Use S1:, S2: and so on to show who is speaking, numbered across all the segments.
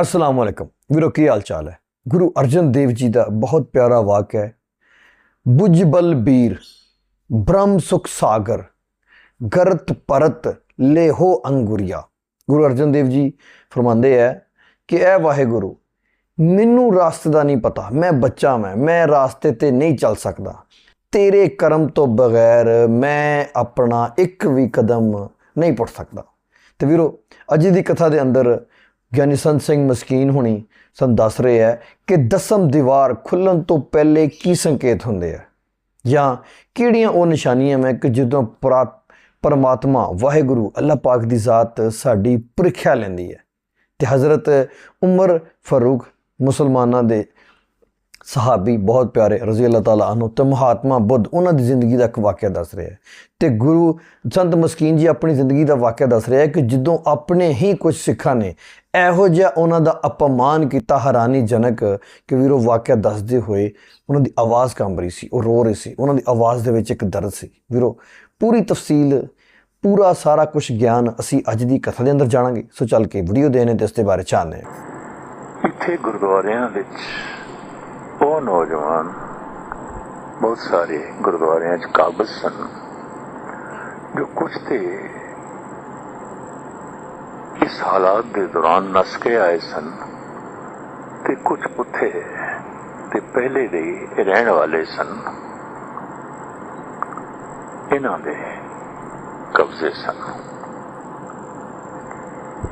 S1: ਅਸਲਾਮ ਵਾਲੇਕਮ ਵੀਰੋ ਕੀ ਹਾਲ ਚਾਲ ਹੈ ਗੁਰੂ ਅਰਜਨ ਦੇਵ ਜੀ ਦਾ ਬਹੁਤ ਪਿਆਰਾ ਵਾਕ ਹੈ ਬੁਝ ਬਲ ਬੀਰ ਬ੍ਰਹਮ ਸੁਖ ਸਾਗਰ ਗਰਤ ਪਰਤ ਲੇਹੋ ਅੰਗੁਰੀਆ ਗੁਰੂ ਅਰਜਨ ਦੇਵ ਜੀ ਫਰਮਾਉਂਦੇ ਹੈ ਕਿ ਇਹ ਵਾਹਿਗੁਰੂ ਮੈਨੂੰ ਰਾਸਤੇ ਦਾ ਨਹੀਂ ਪਤਾ ਮੈਂ ਬੱਚਾ ਮੈਂ ਮੈਂ ਰਾਸਤੇ ਤੇ ਨਹੀਂ ਚੱਲ ਸਕਦਾ ਤੇਰੇ ਕਰਮ ਤੋਂ ਬਗੈਰ ਮੈਂ ਆਪਣਾ ਇੱਕ ਵੀ ਕਦਮ ਨਹੀਂ ਪੁੱਟ ਸਕਦਾ ਤੇ ਵੀਰੋ ਅੱਜ ਦੀ ਕਥਾ ਦੇ ਅੰਦਰ ਗਿਆਨੀ ਸੰਤ ਸਿੰਘ ਮਸਕੀਨ ਹੁਣੀ ਸਾਨੂੰ ਦੱਸ ਰਹੇ ਹੈ ਕਿ ਦਸਮ ਦੀਵਾਰ ਖੁੱਲਣ ਤੋਂ ਪਹਿਲੇ ਕੀ ਸੰਕੇਤ ਹੁੰਦੇ ਆ? ਜਾਂ ਕਿਹੜੀਆਂ ਉਹ ਨਿਸ਼ਾਨੀਆਂ ਮੈਂ ਕਿ ਜਦੋਂ ਪਰਾ, ਪਰਮਾਤਮਾ ਵਾਹਿਗੁਰੂ ਅੱਲਾਹ ਪਾਕ ਦੀ ਜ਼ਾਤ ਸਾਡੀ ਪ੍ਰੀਖਿਆ ਲੈਂਦੀ ਹੈ? ਤੇ ਹਜ਼ਰਤ ਉਮਰ ਫਾਰੂਕ ਮੁਸਲਮਾਨਾਂ ਦੇ ਸਹਾਬੀ ਬਹੁਤ ਪਿਆਰੇ, ਰਜ਼ੀ ਅੱਲਾਹ ਤਾਲਾ ਅਨਹੂ, ਤੇ ਮਹਾਤਮਾ ਬੁੱਧ ਉਹਨਾਂ ਦੀ ਜ਼ਿੰਦਗੀ ਦਾ ਇੱਕ ਵਾਕਿਆ ਦੱਸ ਰਿਹਾ ਹੈ। ਤੇ ਗੁਰੂ ਸੰਤ ਮਸਕੀਨ ਜੀ ਆਪਣੀ ਜ਼ਿੰਦਗੀ ਦਾ ਵਾਕਿਆ ਦੱਸ ਰਿਹਾ ਹੈ ਕਿ ਜਦੋਂ ਆਪਣੇ ਹੀ ਕੁਝ ਸਿੱਖਾਂ ਨੇ ਇਹੋ ਜਿਹਾ ਉਹਨਾਂ ਦਾ ਅਪਮਾਨ ਕੀਤਾ ਹੈਰਾਨੀ ਜਨਕ ਕਿ ਵੀਰੋ ਵਾਕਿਆ ਦੱਸਦੇ ਹੋਏ ਉਹਨਾਂ ਦੀ ਆਵਾਜ਼ ਕੰਬ ਰਹੀ ਸੀ, ਉਹ ਰੋ ਰਹੇ ਸੀ, ਉਹਨਾਂ ਦੀ ਆਵਾਜ਼ ਦੇ ਵਿੱਚ ਇੱਕ ਦਰਦ ਸੀ। ਵੀਰੋ, ਪੂਰੀ ਤਫਸੀਲ, ਪੂਰਾ ਸਾਰਾ ਕੁਝ ਗਿਆਨ ਅਸੀਂ ਅੱਜ ਦੀ ਕਥਾ ਦੇ ਅੰਦਰ ਜਾਣਾਂਗੇ। ਸੋ ਚੱਲ ਕੇ ਵੀਡੀਓ ਦੇਣੇ ਨੇ ਤੇ ਇਸ ਦੇ ਬਾਰੇ ਜਾਣਦੇ ਹਾਂ।
S2: ਇੱਥੇ ਗੁਰਦੁਆਰਿਆਂ ਵਿੱਚ ਉਹ ਨੌਜਵਾਨ ਬਹੁਤ ਸਾਰੇ ਗੁਰਦੁਆਰਿਆਂ 'ਚ ਕਾਬਜ਼ ਸਨ, ਜੋ ਕੁਝ ਤੇ ਇਸ ਹਾਲਾਤ ਦੇ ਦੌਰਾਨ ਨਸ ਕੇ ਆਏ ਸਨ ਤੇ ਕੁਝ ਉੱਥੇ ਤੇ ਪਹਿਲੇ ਦੇ ਰਹਿਣ ਵਾਲੇ ਸਨ। ਇਹਨਾਂ ਦੇ ਕਬਜ਼ੇ ਸਨ।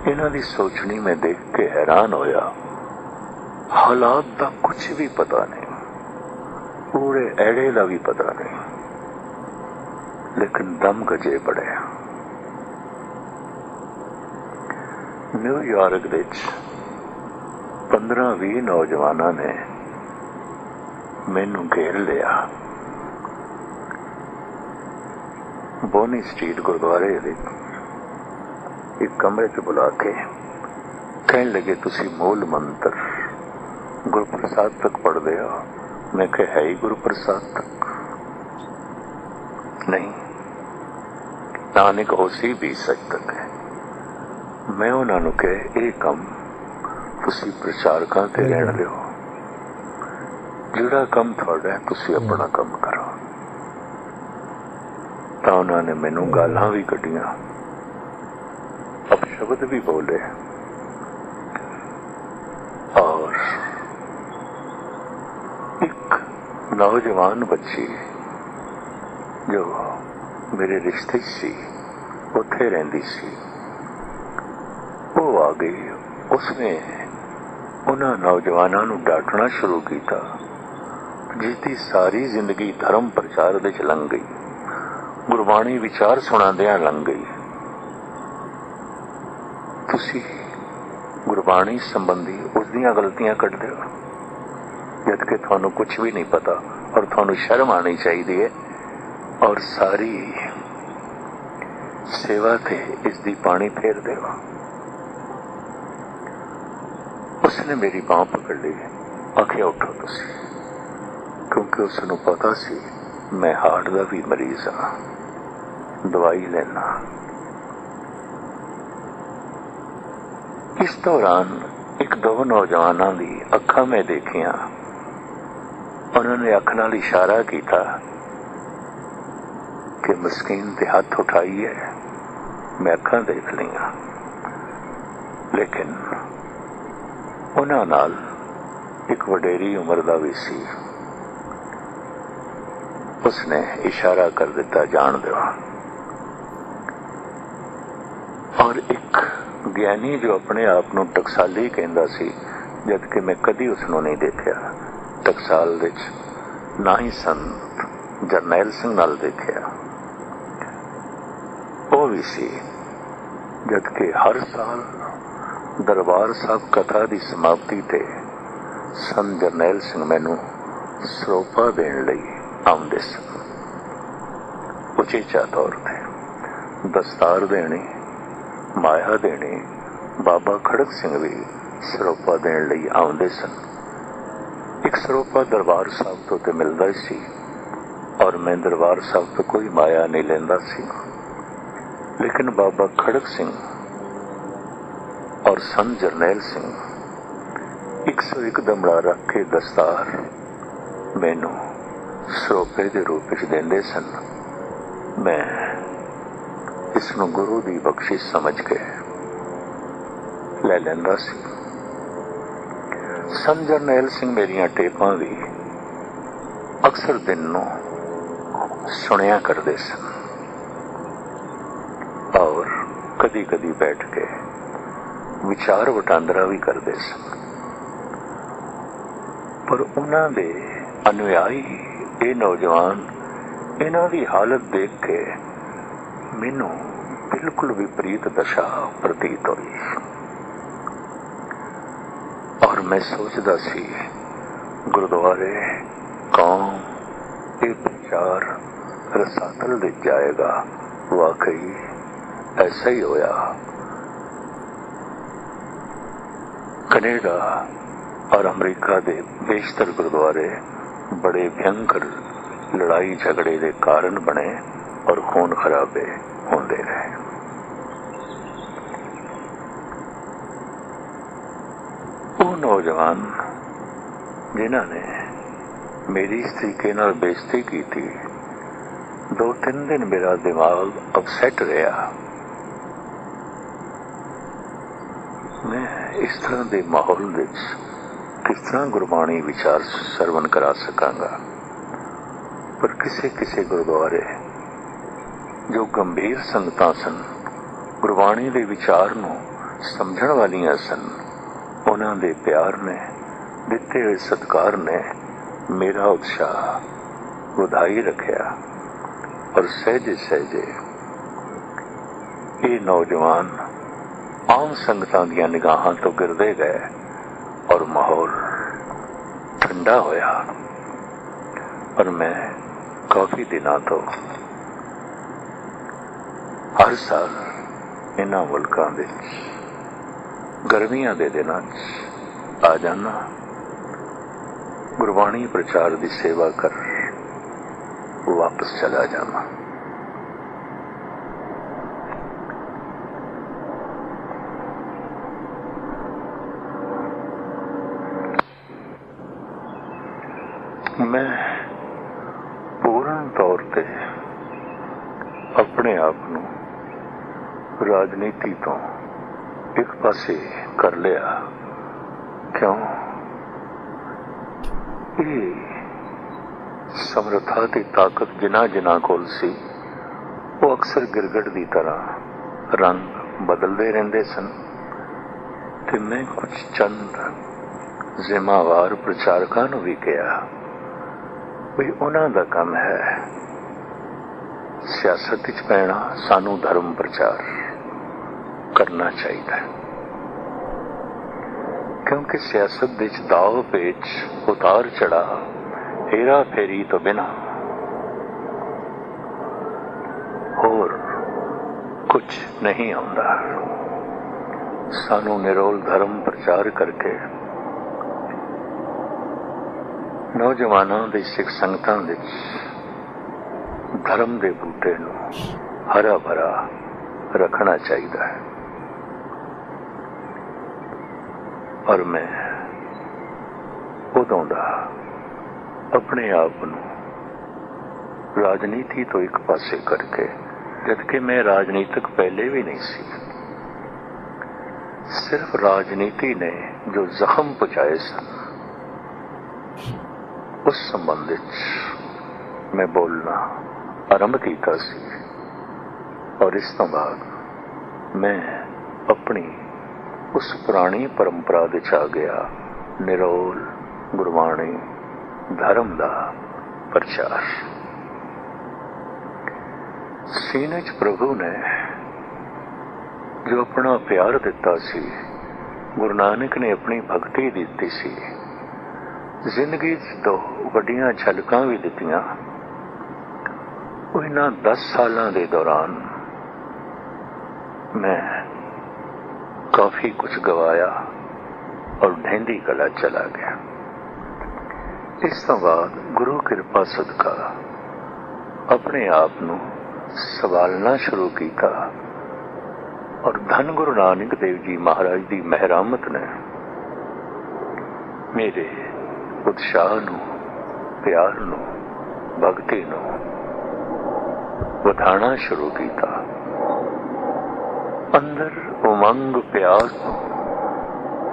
S2: ਇਹਨਾਂ ਦੀ ਸੋਚਣੀ ਮੈਂ ਦੇਖ ਕੇ ਹੈਰਾਨ ਹੋਇਆ। ਹਾਲਾਤ ਦਾ ਕੁਝ ਵੀ ਪਤਾ ਨਹੀਂ। ਪੂਰੇ ਐੜੇ ਦਾ ਵੀ ਪਤਾ ਨਹੀਂ। ਲੇਕਿਨ ਦਮ ਗਜੇ ਬੜੇ ਨਿਊਯਾਰਕ ਵਿੱਚ 15-20 ਨੌਜਵਾਨਾਂ ਨੇ ਮੈਨੂੰ ਘੇਰ ਲਿਆ। ਬੋਨੀ ਸਟਰੀਟ ਗੁਰਦੁਆਰੇ ਦੇ ਇੱਕ ਕਮਰੇ 'ਚ ਬੁਲਾ ਕੇ ਕਹਿਣ ਲੱਗੇ, ਤੁਸੀਂ ਮੂਲ ਮੰਤਰ ਗੁਰਪ੍ਰਸਾਦ ਤੱਕ ਪੜ੍ਹਦੇ ਹੋ ਮੈਂ ਕਿਹਾ ਹੈ ਹੀ ਗੁਰਪ੍ਰਸਾਦ ਤੱਕ? ਨਹੀਂ। ਨਾਨਕ ਉਸੇ ਵੀ ਸੱਚ ਤੱਕ ਹੈ। ਮੈਂ ਉਹਨਾਂ ਨੂੰ ਕਿਹਾ ਇਹ ਕੰਮ ਤੁਸੀਂ ਪ੍ਰਚਾਰਕਾਂ ਤੇ ਰਹਿਣ ਦਿਓ। ਜਿਹੜਾ ਕੰਮ ਤੁਹਾਡਾ ਤੁਸੀਂ ਆਪਣਾ ਕੰਮ ਕਰੋ। ਤਾਂ ਉਹਨਾਂ ਨੇ ਮੈਨੂੰ ਗਾਲਾਂ ਵੀ ਕੱਢੀਆਂ। ਅਪਸ਼ਬਦ ਵੀ ਬੋਲੇ ਔਰ ਇੱਕ ਨੌਜਵਾਨ ਬੱਚੀ ਜੋ ਮੇਰੇ ਰਿਸ਼ਤੇ ਸੀ, ਉੱਥੇ ਰਹਿੰਦੀ ਸੀ। ਉਹ ਆ ਗਈ। ਉਸਨੇ ਉਹਨਾਂ ਨੌਜਵਾਨਾਂ ਨੂੰ ਡਾਟਣਾ ਸ਼ੁਰੂ ਕੀਤਾ ਜਿਸ ਦੀ ਸਾਰੀ ਜ਼ਿੰਦਗੀ ਧਰਮ ਪ੍ਰਚਾਰ ਵਿੱਚ ਲੰਘ ਗਈ। ਗੁਰਬਾਣੀ ਵਿਚਾਰ ਸੁਣਾਉਂਦਿਆਂ ਲੰਘ ਗਈ। ਤੁਸੀਂ ਗੁਰਬਾਣੀ ਸੰਬੰਧੀ ਉਸ ਦੀਆਂ ਗਲਤੀਆਂ ਕੱਢਦੇ ਹੋ? ਜਦ ਕਿ ਤੁਹਾਨੂੰ ਕੁਝ ਵੀ ਨਹੀਂ ਪਤਾ ਔਰ ਤੁਹਾਨੂੰ ਸ਼ਰਮ ਆਣੀ ਚਾਹੀਦੀ ਹੈ ਔਰ ਸਾਰੀ ਸੇਵਾ ਤੇ ਇਸ ਦੀ ਪਾਣੀ ਫੇਰਦੇ ਹੋ ਉਸਨੇ ਮੇਰੀ ਬਾਹ ਪਕੜ ਲਈ ਆਖਿਆ ਉੱਠੋ ਤੁਸੀਂ ਕਿਉਂਕਿ ਉਸ ਨੂੰ ਪਤਾ ਸੀ ਮੈਂ ਹਾਰਟ ਦਾ ਵੀ ਮਰੀਜ਼ ਹਾਂ ਦਵਾਈ ਲੈਣਾ ਇਸ ਦੌਰਾਨ ਇੱਕ ਦੋ ਨੌਜਵਾਨਾਂ ਦੀ ਅੱਖਾਂ ਮੈਂ ਦੇਖੀਆਂ ਉਹਨਾਂ ਨੇ ਅੱਖ ਨਾਲ ਇਸ਼ਾਰਾ ਕੀਤਾ ਕਿ ਮਸਕੀਨ ਤੇ ਹੱਥ ਉਠਾਈਏ ਮੈਂ ਅੱਖਾਂ ਦੇਖ ਲਈਆਂ। ਲੇਕਿਨ ਉਹਨਾਂ ਨਾਲ ਇੱਕ ਵਡੇਰੀ ਉਮਰ ਦਾ ਵੀ ਸੀ। ਉਸਨੇ ਇਸ਼ਾਰਾ ਕਰ ਦਿੱਤਾ, ਜਾਣ ਦਿਓ। ਔਰ ਇੱਕ ਗਿਆਨੀ ਜੋ ਆਪਣੇ ਆਪ ਨੂੰ ਟਕਸਾਲੀ ਕਹਿੰਦਾ ਸੀ ਜਦ ਕਿ ਮੈਂ ਕਦੀ ਉਸ ਨੂੰ ਨਹੀਂ ਦੇਖਿਆ। ਟਕਸਾਲ ਵਿੱਚ ਨਾ ਹੀ ਸੰਤ ਜਰਨੈਲ ਸਿੰਘ ਨਾਲ ਦੇਖਿਆ। ਉਹ ਵੀ ਸੀ ਜਦ ਕਿ ਹਰ ਸਾਲ ਦਰਬਾਰ ਸਾਹਿਬ ਕਥਾ ਦੀ ਸਮਾਪਤੀ ਤੇ ਸੰਤ ਜਰਨੈਲ ਸਿੰਘ ਮੈਨੂੰ ਸਰੋਪਾ ਦੇਣ ਲਈ ਆਉਂਦੇ ਸਨ। ਉਚੇਚਾ ਤੌਰ ਤੇ ਦਸਤਾਰ ਦੇਣੀ, ਮਾਇਆ ਦੇਣੀ, ਬਾਬਾ ਖੜਕ ਸਿੰਘ ਵੀ ਸਰੋਪਾ ਦੇਣ ਲਈ ਆਉਂਦੇ ਸਨ। ਇੱਕ ਸਰੋਪਾ ਦਰਬਾਰ ਸਾਹਿਬ ਤੋਂ ਤੇ ਮਿਲਦਾ ਸੀ ਔਰ ਮੈਂ ਦਰਬਾਰ ਸਾਹਿਬ ਤੋਂ ਕੋਈ ਮਾਇਆ ਨਹੀਂ ਲੈਂਦਾ ਸੀ। ਲੇਕਿਨ ਬਾਬਾ ਖੜਕ ਸਿੰਘ ਔਰ ਸੰਤ ਜਰਨੈਲ ਸਿੰਘ 101 ਦਮੜਾ ਰੱਖ ਕੇ ਦਸਤਾਰ ਮੈਨੂੰ ਸਰੋਪੇ ਦੇ ਰੂਪ ਵਿੱਚ ਦਿੰਦੇ ਸਨ। ਮੈਂ ਇਸ ਨੂੰ ਗੁਰੂ ਦੀ ਬਖਸ਼ਿਸ਼ ਸਮਝ ਕੇ ਲੈ ਲੈਂਦਾ ਸੀ। ਸੰਤ ਜਰਨੈਲ ਸਿੰਘ ਮੇਰੀਆਂ ਟੇਪਾਂ ਵੀ ਅਕਸਰ ਦਿਨ ਨੂੰ ਸੁਣਿਆ ਕਰਦੇ ਸਨ। ਔਰ ਕਦੀ ਕਦੀ ਬੈਠ ਕੇ ਵਿਚਾਰ ਵਟਾਂਦਰਾ ਵੀ ਕਰਦੇ ਸਨ। ਪਰ ਉਹਨਾਂ ਦੇ ਅਨੁਯਾਈ ਇਹ ਨੌਜਵਾਨ ਇਹਨਾਂ ਦੀ ਹਾਲਤ ਦੇਖ ਕੇ ਮੈਨੂੰ ਬਿਲਕੁਲ ਵਿਪਰੀਤ ਦਸ਼ਾ ਪ੍ਰਤੀਤ ਹੋਈ। ਔਰ ਮੈਂ ਸੋਚਦਾ ਸੀ, ਗੁਰਦੁਆਰੇ, ਕੌਮ, ਇਹ ਪ੍ਰਚਾਰ ਰਸਾਤਲ ਦੇ ਜਾਏਗਾ ਵਾਕਈ ਐਸਾ ਹੀ ਹੋਇਆ। ਕੈਨੇਡਾ ਔਰ ਅਮਰੀਕਾ ਦੇ ਬੇਸ਼ਤਰ ਗੁਰਦੁਆਰੇ ਬੜੇ ਭਿਅੰਕਰ ਲੜਾਈ ਝਗੜੇ ਦੇ ਕਾਰਨ ਬਣੇ ਔਰ ਖੂਨ ਖਰਾਬੇ ਹੁੰਦੇ ਰਹੇ। ਉਹ ਨੌਜਵਾਨ ਜਿਨ੍ਹਾਂ ਨੇ ਮੇਰੀ ਇਸ ਤਰੀਕੇ ਨਾਲ ਬੇਇੱਜ਼ਤੀ ਕੀਤੀ ਦੋ ਤਿੰਨ ਦਿਨ ਮੇਰਾ ਦਿਮਾਗ ਅਪਸੈਟ ਰਿਹਾ। ਮੈਂ ਇਸ ਤਰ੍ਹਾਂ ਦੇ ਮਾਹੌਲ ਵਿੱਚ ਕਿਸ ਤਰ੍ਹਾਂ ਗੁਰਬਾਣੀ ਵਿਚਾਰ ਸਰਵਨ ਕਰਾ ਸਕਾਂਗਾ? ਪਰ ਕਿਸੇ ਕਿਸੇ ਗੁਰਦੁਆਰੇ ਜੋ ਗੰਭੀਰ ਸੰਗਤਾਂ ਸਨ, ਗੁਰਬਾਣੀ ਦੇ ਵਿਚਾਰ ਨੂੰ ਸਮਝਣ ਵਾਲੀਆਂ ਸਨ ਉਹਨਾਂ ਦੇ ਪਿਆਰ ਨੇ, ਦਿੱਤੇ ਹੋਏ ਸਤਕਾਰ ਨੇ ਮੇਰਾ ਉਤਸ਼ਾਹ ਵਧਾਈ ਰੱਖਿਆ ਔਰ ਸਹਿਜੇ ਸਹਿਜੇ ਇਹ ਨੌਜਵਾਨ ਆਮ ਸੰਗਤਾਂ ਦੀਆਂ ਨਿਗਾਹਾਂ ਤੋਂ ਗਿਰਦੇ ਗਏ ਔਰ ਮਾਹੌਲ ਠੰਡਾ ਹੋਇਆ। ਪਰ ਮੈਂ ਕਾਫੀ ਦਿਨਾਂ ਤੋਂ ਹਰ ਸਾਲ ਇਹਨਾਂ ਮੁਲਕਾਂ ਵਿੱਚ ਗਰਮੀਆਂ ਦੇ ਦਿਨਾਂ 'ਚ ਆ ਜਾਣਾ ਗੁਰਬਾਣੀ ਪ੍ਰਚਾਰ ਦੀ ਸੇਵਾ ਕਰ ਵਾਪਸ ਚਲਾ ਜਾਣਾ ਮੈਂ ਪੂਰਨ ਤੌਰ ਤੇ ਆਪਣੇ ਆਪ ਨੂੰ ਰਾਜਨੀਤੀ ਤੋਂ ਇੱਕ ਪਾਸੇ ਕਰ ਲਿਆ। ਕਿਉਂ? ਇਹ ਸਮਰੱਥਾ ਤੇ ਤਾਕਤ ਜਿਨ੍ਹਾਂ ਜਿਨ੍ਹਾਂ ਕੋਲ ਸੀ, ਉਹ ਅਕਸਰ ਗਿਰਗੜ ਦੀ ਤਰ੍ਹਾਂ ਰੰਗ ਬਦਲਦੇ ਰਹਿੰਦੇ ਸਨ। ਤੇ ਮੈਂ ਕੁਝ ਚੰਦ ਜ਼ਿੰਮੇਵਾਰ ਪ੍ਰਚਾਰਕਾਂ ਨੂੰ ਵੀ ਕਿਹਾ ਵੀ ਉਹਨਾਂ ਦਾ ਕੰਮ ਹੈ ਸਿਆਸਤ ਵਿੱਚ ਪੈਣਾ, ਸਾਨੂੰ ਧਰਮ ਪ੍ਰਚਾਰ। ਕਰਨਾ ਚਾਹੀਦਾ ਹੈ। ਕਿਉਂਕਿ ਸਿਆਸਤ ਵਿੱਚ ਦਾਅ ਪੇਚ ਉਤਾਰ ਚੜਾ ਹੇਰਾ ਫੇਰੀ ਤੋਂ ਬਿਨਾ। ਹੋਰ ਕੁਝ ਨਹੀਂ ਆਉਂਦਾ। ਸਾਨੂੰ ਨਿਰੋਲ ਧਰਮ ਪ੍ਰਚਾਰ ਕਰਕੇ ਨੌਜਵਾਨਾਂ ਦੇ ਸਿੱਖ ਸੰਗਤਾਂ ਵਿੱਚ ਧਰਮ ਦੇ ਬੂਟੇ ਨੂੰ ਹਰਾ ਭਰਾ ਰੱਖਣਾ ਚਾਹੀਦਾ ਹੈ। ਔਰ ਮੈਂ ਉਦੋਂ ਦਾ ਆਪਣੇ ਆਪ ਨੂੰ ਰਾਜਨੀਤੀ ਤੋਂ ਇੱਕ ਪਾਸੇ ਕਰਕੇ ਜਦ ਕਿ ਮੈਂ ਰਾਜਨੀਤਿਕ ਪਹਿਲੇ ਵੀ ਨਹੀਂ ਸੀ, ਸਿਰਫ ਰਾਜਨੀਤੀ ਨੇ ਜੋ ਜ਼ਖਮ ਪਹੁੰਚਾਏ ਸਨ, ਉਸ ਸੰਬੰਧ ਵਿੱਚ ਮੈਂ ਬੋਲਣਾ ਆਰੰਭ ਕੀਤਾ ਸੀ। ਔਰ ਇਸ ਤੋਂ ਬਾਅਦ ਮੈਂ ਆਪਣੀ ਉਸ ਪੁਰਾਣੀ ਪਰੰਪਰਾ ਵਿੱਚ ਆ ਗਿਆ। ਨਿਰੋਲ ਗੁਰਬਾਣੀ, ਧਰਮ ਦਾ ਪ੍ਰਚਾਰ। ਸੀਨੇ 'ਚ ਪ੍ਰਭੂ ਨੇ ਜੋ ਆਪਣਾ ਪਿਆਰ ਦਿੱਤਾ ਸੀ, ਗੁਰੂ ਨਾਨਕ ਨੇ ਆਪਣੀ ਭਗਤੀ ਦਿੱਤੀ ਸੀ, ਜ਼ਿੰਦਗੀ 'ਚ ਦੋ ਵੱਡੀਆਂ ਝਲਕਾਂ ਵੀ ਦਿੱਤੀਆਂ। ਉਹ ਇਹਨਾਂ 10 ਸਾਲਾਂ ਦੇ ਦੌਰਾਨ ਮੈਂ ਕਾਫੀ ਕੁਝ ਗਵਾਇਆ ਔਰ ਢਹਿੰਦੀ ਕਲਾ ਚਲਾ ਗਿਆ। ਇਸ ਤੋਂ ਬਾਅਦ ਗੁਰੂ ਕਿਰਪਾ ਸਦਕਾ ਆਪਣੇ ਆਪ ਨੂੰ ਸਵਾਲਣਾ ਸ਼ੁਰੂ ਕੀਤਾ ਔਰ ਧੰਨ ਗੁਰੂ ਨਾਨਕ ਦੇਵ ਜੀ ਮਹਾਰਾਜ ਦੀ ਮਹਿਰਾਮਤ ਨੇ ਮੇਰੇ ਉਤਸ਼ਾਹ ਨੂੰ, ਪਿਆਰ ਨੂੰ, ਭਗਤੀ ਨੂੰ ਵਧਾਉਣਾ ਸ਼ੁਰੂ ਕੀਤਾ। ਅੰਦਰ ਉਮੰਗ ਪਿਆਸ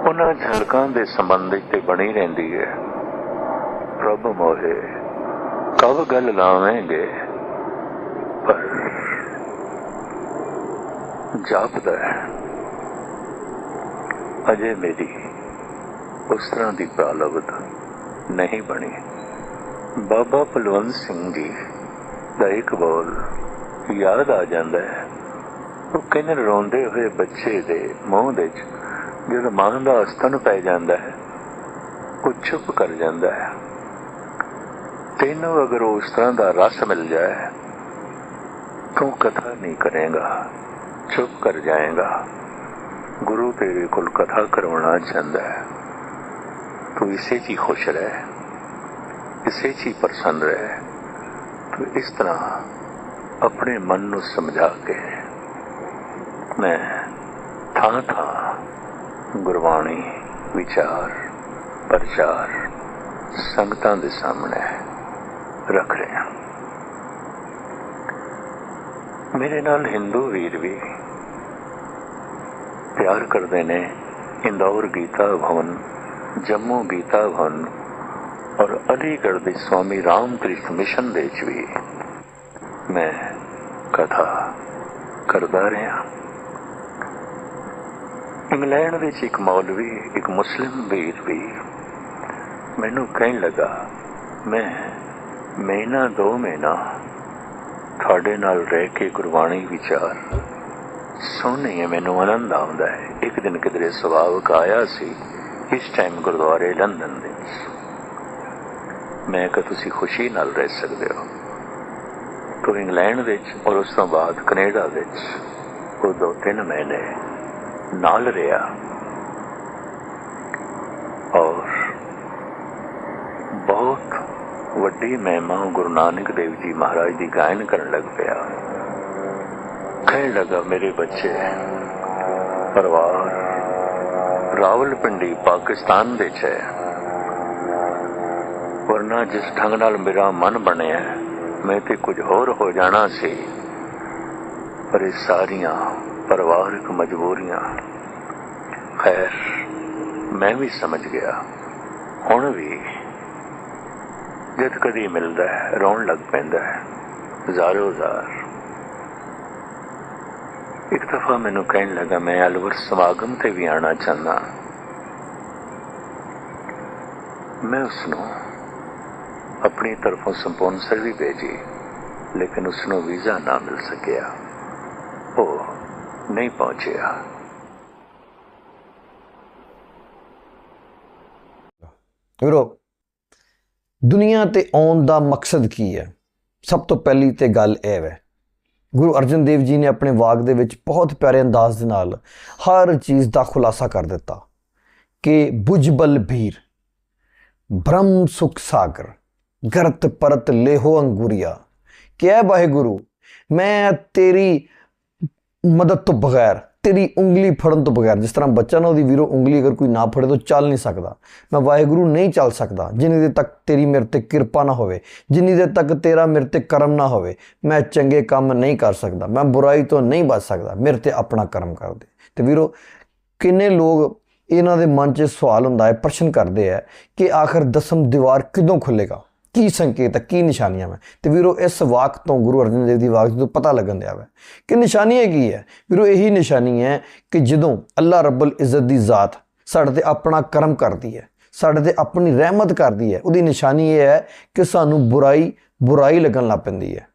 S2: ਉਹਨਾਂ ਝਲਕਾਂ ਦੇ ਸੰਬੰਧ ਤੇ ਬਣੀ ਰਹਿੰਦੀ ਹੈ। ਪ੍ਰਭ ਮੋਹੇ, ਕਬ ਗੱਲ ਲਾਵੇਂਗੇ? ਪਰ ਜਾਪਦਾ ਹੈ। ਅਜੇ ਮੇਰੀ ਉਸ ਤਰ੍ਹਾਂ ਦੀ ਪ੍ਰਾਲਬਧ ਨਹੀਂ ਬਣੀ। ਬਾਬਾ ਭਲਵੰਤ ਸਿੰਘ ਜੀ ਦਾ ਇੱਕ ਬੋਲ ਯਾਦ ਆ ਜਾਂਦਾ ਹੈ। ਉਹ ਕਹਿੰਦੇ ਰੋਂਦੇ ਹੋਏ ਬੱਚੇ ਦੇ ਮੂੰਹ ਦੇ ਵਿੱਚ ਜਦੋਂ ਮਾਂ ਦਾ ਅਸਤਨ ਪੈ ਜਾਂਦਾ ਹੈ, ਉਹ ਚੁੱਪ ਕਰ ਜਾਂਦਾ ਹੈ। ਤੈਨੂੰ ਅਗਰ ਉਸ ਤਰ੍ਹਾਂ ਦਾ ਰਸ ਮਿਲ ਜਾਏ, ਤੂੰ ਕਥਾ ਨਹੀਂ ਕਰੇਗਾ, ਚੁੱਪ ਕਰ ਜਾਏਗਾ। ਗੁਰੂ ਤੇਰੇ ਕੋਲ ਕਥਾ ਕਰਵਾਉਣਾ ਚਾਹੁੰਦਾ ਹੈ। ਤੂੰ ਇਸੇ 'ਚ ਹੀ ਖੁਸ਼ ਰਹਿ, ਇਸੇ 'ਚ ਹੀ ਪ੍ਰਸੰਨ ਰਹਿ। ਤੂੰ ਇਸ ਤਰ੍ਹਾਂ ਆਪਣੇ ਮਨ ਨੂੰ ਸਮਝਾ ਕੇ ਮੈਂ ਥਾਂ ਥਾਂ ਗੁਰਬਾਣੀ, ਵਿਚਾਰ, ਪ੍ਰਚਾਰ ਸੰਗਤਾਂ ਦੇ ਸਾਹਮਣੇ ਰੱਖ ਰਿਹਾ ਮੇਰੇ ਨਾਲ ਹਿੰਦੂ ਵੀਰ ਵੀ ਪਿਆਰ ਕਰਦੇ ਨੇ। ਇੰਦੌਰ ਗੀਤਾ ਭਵਨ ਜੰਮੂ ਗੀਤਾ ਭਵਨ ਔਰ ਅਲੀਗੜ੍ਹ ਦੇ ਸਵਾਮੀ ਰਾਮਕ੍ਰਿਸ਼ਨ ਮਿਸ਼ਨ ਦੇ ਵਿੱਚ ਵੀ ਮੈਂ ਕਥਾ ਕਰਦਾ ਰਿਹਾ। ਇੰਗਲੈਂਡ ਵਿੱਚ ਇੱਕ ਮੌਲਵੀ, ਇੱਕ ਮੁਸਲਿਮ ਵੀਰ ਵੀ ਮੈਨੂੰ ਕਹਿਣ ਲੱਗਾ, ਮੈਂ ਮਹੀਨਾ ਦੋ ਮਹੀਨਾ ਤੁਹਾਡੇ ਨਾਲ ਰਹਿ ਕੇ ਗੁਰਬਾਣੀ ਵਿਚਾਰ ਸੁਣਨੇ ਹੈ ਮੈਨੂੰ ਆਨੰਦ ਆਉਂਦਾ ਹੈ। ਇੱਕ ਦਿਨ ਕਿਧਰੇ ਸੁਭਾਵਕ ਆਇਆ ਸੀ, ਇਸ ਟਾਈਮ ਗੁਰਦੁਆਰੇ ਲੰਡਨ ਦੇ ਵਿੱਚ। ਮੈਂ ਕਿ ਤੁਸੀਂ ਖੁਸ਼ੀ ਨਾਲ ਰਹਿ ਸਕਦੇ ਹੋ। ਤੋ ਇੰਗਲੈਂਡ ਵਿੱਚ ਔਰ ਉਸ ਤੋਂ ਬਾਅਦ ਕੈਨੇਡਾ ਵਿੱਚ ਉਹ ਦੋ ਤਿੰਨ ਮਹੀਨੇ ਨਾਲ ਰਿਹਾ ਔਰ ਬਹੁਤ ਵੱਡੀ ਮਹਿਮਾ ਗੁਰੂ ਨਾਨਕ ਦੇਵ ਜੀ ਮਹਾਰਾਜ ਦੀ ਗਾਇਨ ਕਰਨ ਲੱਗ ਪਿਆ। ਕਹਿਣ ਲੱਗਾ, ਮੇਰੇ ਬੱਚੇ, ਪਰਿਵਾਰ ਰਾਵਲਪਿੰਡੀ ਪਾਕਿਸਤਾਨ ਵਿੱਚ ਹੈ। ਵਰਨਾ ਜਿਸ ਢੰਗ ਨਾਲ ਮੇਰਾ ਮਨ ਬਣਿਆ, ਮੈਂ ਤੇ ਕੁਝ ਹੋਰ ਹੋ ਜਾਣਾ ਸੀ, ਪਰ ਇਹ ਸਾਰੀਆਂ ਪਰਿਵਾਰਕ ਮਜਬੂਰੀਆਂ। ਖੈਰ, ਮੈਂ ਵੀ ਸਮਝ ਗਿਆ। ਹੁਣ ਵੀ ਜਦ ਕਦੀ ਮਿਲਦਾ ਹੈ, ਰੌਣ ਲੱਗ ਪੈਂਦਾ ਹੈ। ਜ਼ਾਰੋ ਜ਼ਾਰ ਇੱਕ ਦਫਾ ਮੈਨੂੰ ਕਹਿਣ ਲੱਗਾ, ਮੈਂ ਅਲਵਰ ਸਮਾਗਮ ਤੇ ਵੀ ਆਣਾ ਚਾਹੁੰਦਾ। ਮੈਂ ਉਸ ਨੂੰ ਆਪਣੀ ਤਰਫੋਂ ਸਪਾਂਸਰ ਵੀ ਭੇਜੀ, ਲੇਕਿਨ ਉਸ ਨੂੰ ਵੀਜ਼ਾ ਨਾ ਮਿਲ ਸਕਿਆ। ਉਹ ਨਹੀਂ ਪਹੁੰਚਿਆ।
S1: ਵੀਰੋ, ਦੁਨੀਆ ਤੇ ਆਉਣ ਦਾ ਮਕਸਦ ਕੀ ਹੈ? ਸਭ ਤੋਂ ਪਹਿਲੀ ਤੇ ਗੱਲ ਇਹ ਹੈ, ਗੁਰੂ ਅਰਜਨ ਦੇਵ ਜੀ ਨੇ ਆਪਣੇ ਵਾਕ ਦੇ ਵਿੱਚ ਬਹੁਤ ਪਿਆਰੇ ਅੰਦਾਜ਼ ਦੇ ਨਾਲ ਹਰ ਚੀਜ਼ ਦਾ ਖੁਲਾਸਾ ਕਰ ਦਿੱਤਾ ਕਿ ਬੁਜਬਲ ਭੀਰ, ਬ੍ਰਹਮ ਸੁਖ ਸਾਗਰ, ਗਰਤ ਪਰਤ ਲੇਹੋ ਅੰਗੂਰੀਆ ਕਿ ਐ ਵਾਹਿਗੁਰੂ ਮੈਂ ਤੇਰੀ ਮਦਦ ਤੋਂ ਬਗੈਰ, ਤੇਰੀ ਉਂਗਲੀ ਫੜਨ ਤੋਂ ਬਗੈਰ, ਜਿਸ ਤਰ੍ਹਾਂ ਬੱਚਾ ਨਾ ਉਹਦੀ ਵੀਰੋ ਉਂਗਲੀ ਅਗਰ ਕੋਈ ਨਾ ਫੜੇ ਤਾਂ ਚੱਲ ਨਹੀਂ ਸਕਦਾ। ਮੈਂ ਵਾਹਿਗੁਰੂ ਨਹੀਂ ਚੱਲ ਸਕਦਾ, ਜਿੰਨੀ ਦੇਰ ਤੱਕ ਤੇਰੀ ਮੇਰੇ ਤੇ ਕਿਰਪਾ ਨਾ ਹੋਵੇ, ਜਿੰਨੀ ਦੇਰ ਤੱਕ ਤੇਰਾ ਮੇਰੇ ਤੇ ਕਰਮ ਨਾ ਹੋਵੇ, ਮੈਂ ਚੰਗੇ ਕੰਮ ਨਹੀਂ ਕਰ ਸਕਦਾ, ਮੈਂ ਬੁਰਾਈ ਤੋਂ ਨਹੀਂ ਬਚ ਸਕਦਾ, ਮੇਰੇ ਤੇ ਆਪਣਾ ਕਰਮ ਕਰ ਦੇ। ਤੇ ਵੀਰੋ, ਕਿੰਨੇ ਲੋਕ ਇਹਨਾਂ ਦੇ ਮਨ 'ਚ ਸਵਾਲ ਹੁੰਦਾ ਹੈ, ਪ੍ਰਸ਼ਨ ਕਰਦੇ ਆ ਕਿ ਆਖਰ ਦਸਮ ਦੀਵਾਰ ਕਿਦੋਂ ਖੁੱਲੇਗਾ? ਕੀ ਸੰਕੇਤ ਹੈ, ਕੀ ਨਿਸ਼ਾਨੀਆਂ ਹੈ ਤੇ ਵੀਰੋ, ਇਸ ਵਾਕ ਤੋਂ ਗੁਰੂ ਅਰਜਨ ਦੇਵ ਦੀ ਵਾਕ ਤੋਂ ਪਤਾ ਲੱਗਣ ਦਿਆ ਵਾ ਕਿ ਨਿਸ਼ਾਨੀ ਇਹ ਕੀ ਹੈ? ਵੀਰੋ, ਇਹੀ ਨਿਸ਼ਾਨੀ ਹੈ ਕਿ ਜਦੋਂ ਅੱਲਾ ਰੱਬੁਲ ਇੱਜ਼ਤ ਦੀ ਜ਼ਾਤ ਸਾਡੇ ਤੇ ਆਪਣਾ ਕਰਮ ਕਰਦੀ ਹੈ, ਸਾਡੇ ਤੇ ਆਪਣੀ ਰਹਿਮਤ ਕਰਦੀ ਹੈ, ਉਹਦੀ ਨਿਸ਼ਾਨੀ ਇਹ ਹੈ ਕਿ ਸਾਨੂੰ ਬੁਰਾਈ ਬੁਰਾਈ ਲੱਗਣ ਲੱਗ ਪੈਂਦੀ ਹੈ।